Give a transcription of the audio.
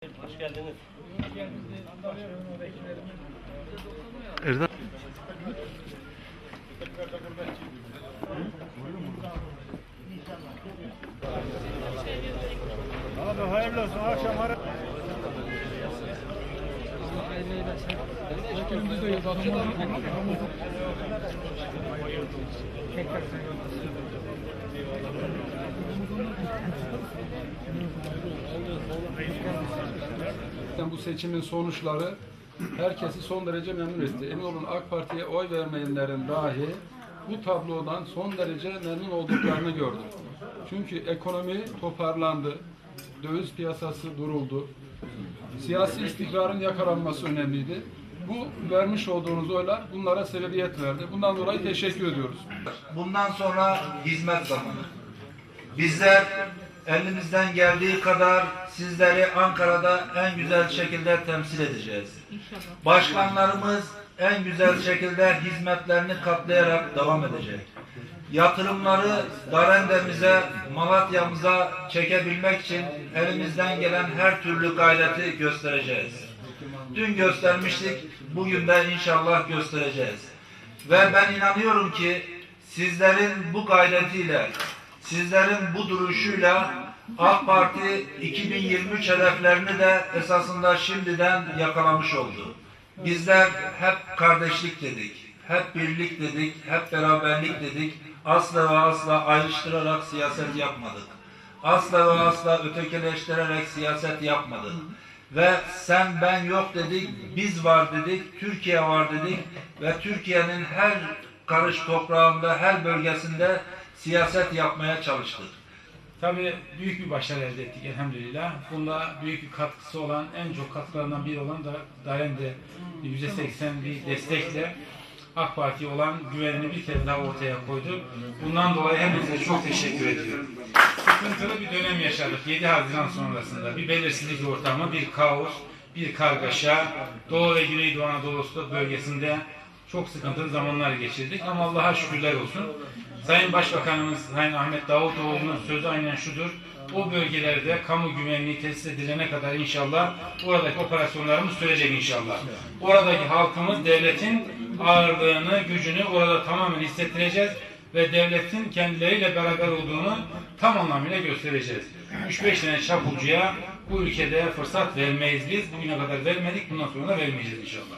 Hoş geldiniz. Erdem. Abi hayırlı olsun akşam ara. Zaten bu seçimin sonuçları herkesi son derece memnun etti. Emin olun AK Parti'ye oy vermeyenlerin dahi bu tablodan son derece memnun olduklarını gördüm. Çünkü ekonomi toparlandı, döviz piyasası duruldu, siyasi istikrarın yakalanması önemliydi. Bu vermiş olduğunuz oylar bunlara sebebiyet verdi. Bundan dolayı teşekkür ediyoruz. Bundan sonra hizmet zamanı. Bizler elimizden geldiği kadar sizleri Ankara'da en güzel şekilde temsil edeceğiz. Başkanlarımız en güzel şekilde hizmetlerini katlayarak devam edecek. Yatırımları Darendemize, Malatya'mıza çekebilmek için elimizden gelen her türlü gayreti göstereceğiz. Dün göstermiştik, bugün de inşallah göstereceğiz. Ve ben inanıyorum ki sizlerin bu gayretiyle, sizlerin bu duruşuyla AK Parti 2023 hedeflerini de esasında şimdiden yakalamış oldu. Bizler hep kardeşlik dedik, hep birlik dedik, hep beraberlik dedik. Asla ve asla ayrıştırarak siyaset yapmadık. Asla ve asla ötekileştirerek siyaset yapmadık. Ve sen ben yok dedik, biz var dedik, Türkiye var dedik ve Türkiye'nin her karış toprağında, her bölgesinde siyaset yapmaya çalıştık. Tabii büyük bir başarı elde ettik elhamdülillah. Bunda büyük bir katkısı olan, en çok katkılarından biri olan da Daren'de %80 bir destekle AK Parti'ye olan güvenini bir kere daha ortaya koydu. Bundan dolayı hepinize çok teşekkür ediyorum. Sıkıntılı bir dönem yaşadık 7 Haziran sonrasında. Bir belirsizlik ortamı, bir kaos, bir kargaşa. Doğu ve Güneydoğu Anadolu bölgesinde çok sıkıntılı zamanlar geçirdik ama Allah'a şükürler olsun. Sayın Başbakanımız Sayın Ahmet Davutoğlu'nun sözü aynen şudur. O bölgelerde kamu güvenliği tesis edilene kadar inşallah oradaki operasyonlarımız sürecek inşallah. Oradaki halkımız devletin ağırlığını, gücünü orada tamamen hissettireceğiz ve devletin kendileriyle beraber olduğunu tam anlamıyla göstereceğiz. 3-5 tane çapulcuya bu ülkede fırsat vermeyiz biz. Bugüne kadar vermedik, bundan sonra da vermeyeceğiz inşallah.